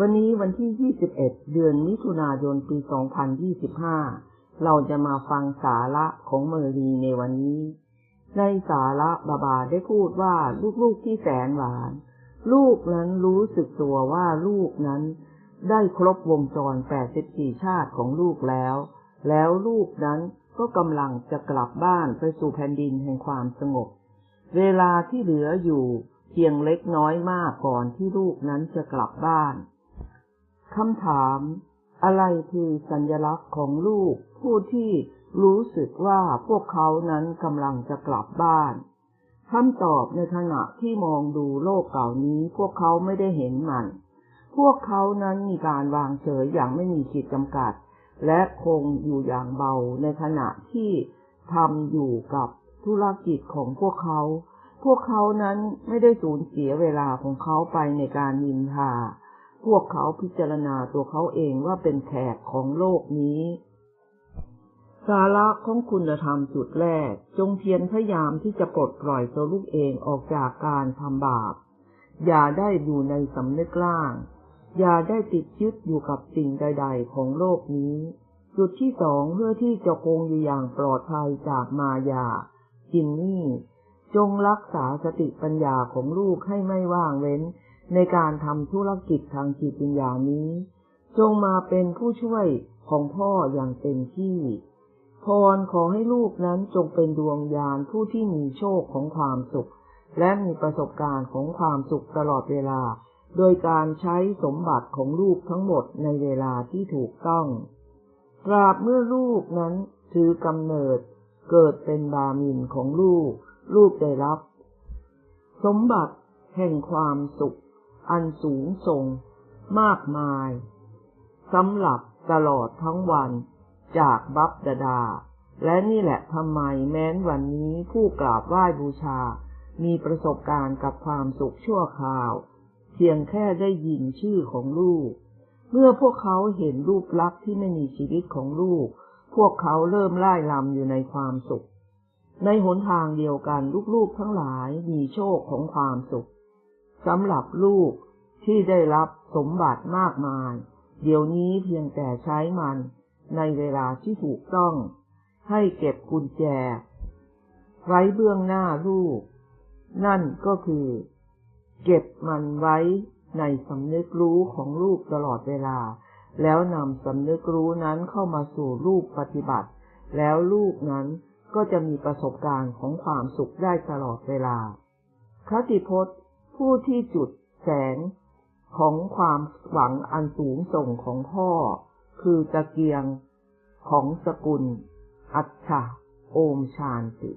วันนี้วันที่ 21 เดือนมิถุนายน ปี 2025 เราจะมาฟังสาระของเมอรีในวันนี้ ในสาระบาบาได้พูดว่าลูกๆที่แสนหวาน ลูกนั้นรู้สึกตัวว่าลูกนั้น ได้ครบวงจร 84 ชาติของลูกแล้ว แล้วลูกนั้นก็กำลังจะกลับบ้านไปสู่แผ่นดินแห่งความสงบ เวลาที่เหลืออยู่ เพียงเล็กน้อยมากก่อนที่ลูกนั้นจะกลับบ้าน คำถาม อะไรคือสัญลักษณ์ของลูก ผู้ที่รู้สึกว่าพวกเขานั้นกำลังจะกลับบ้านคำตอบในขณะที่มองดูโลกเก่านี้พวกเขาไม่ได้เห็นมัน พวกเขานั้นมีการวางเฉยอย่างไม่มีขีดจำกัด และคงอยู่อย่างเบาในขณะที่ทำอยู่กับธุรกิจของพวกเขา พวกเขานั้นไม่ได้สูญเสียเวลาของเขาไปในการนินทา พวกเขาพิจารณาตัวเขาเองว่าเป็นแขกของโลกนี้ สาระของคุณธรรมจุดแรก จงเพียรพยายามที่จะปลดปล่อยตัวลูกเองออกจากการทำบาป อย่าได้อยู่ในสำนึกล่าง อย่าได้ติดยึดอยู่กับสิ่งใด ๆ ของโลกนี้ จุดที่สองเพื่อที่จะคงอยู่อย่างปลอดภัยจากมายาจินนี่ จงรักษาสติปัญญาของลูกให้ไม่ว่างเว้น ในการทำธุรกิจทางจิตวิญญานี้ จงมาเป็นผู้ช่วยของพ่ออย่างเต็มที่ พรขอให้ลูกนั้นจงเป็นดวงยานผู้ที่มีโชคของความสุข และมีประสบการณ์ของความสุขตลอดเวลา โดยการใช้สมบัติของลูกทั้งหมดในเวลาที่ถูกต้องตราบเมื่อลูกนั้นถือกำเนิดเกิดเป็นบามินของลูก ลูกได้รับ สมบัติแห่งความสุข อันสูงส่ง มากมายสำหรับตลอดทั้งวันจากบัพดาดา และนี่แหละทำไมแม้นวันนี้ผู้กราบไหว้บูชา มีประสบการณ์กับความสุขชั่วคราว เพียงแค่ได้ยินชื่อของลูก เมื่อพวกเขาเห็นรูปลักษณ์ที่ไม่มีชีวิตของลูก พวกเขาเริ่มไล่ลำอยู่ในความสุข ในหนทางเดียวกันลูกๆทั้งหลายมีโชคของความสุขสำหรับลูกที่ได้รับสมบัติมากมาย เดี๋ยวนี้เพียงแต่ใช้มันในเวลาที่ถูกต้อง ให้เก็บกุญแจ ไว้เบื้องหน้าลูก นั่นก็คือ เก็บมันไว้ในสำนึกรู้ของลูกตลอดเวลา แล้วนำสำนึกรู้นั้นเข้ามาสู่ลูกปฏิบัติ แล้วลูกนั้น ก็จะมีประสบการณ์ของความสุขได้ตลอดเวลา คติพจน์ ผู้ที่จุดแสงของความหวังอันสูงส่งของพ่อ คือตะเกียงของสกุล อัจฉาโอมชานติ